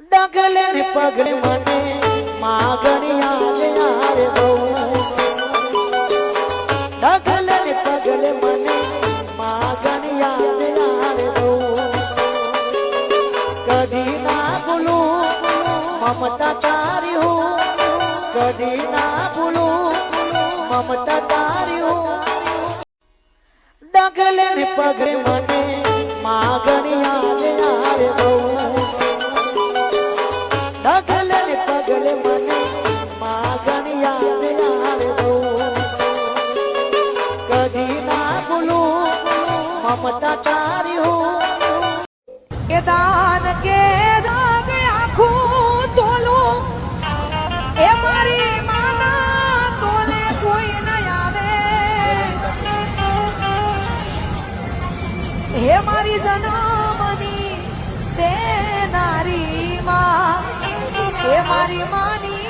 ડગલે ને પગલે મને માગણી આજે આવે બહુ. ડગલે ને પગલે મને માગણી આજે આવે બહુ. કદી ના ભૂલું, મમતા તારી હું. કદી ના ભૂલું, મમતા તારી હું. ડગલે ને પગલે મને ડગલે ને પગલે મને માગણી આજે આવે કદી ના ભૂલું, મમતા તારી હું. કે દાન મારી માના તોલે હે મારી માની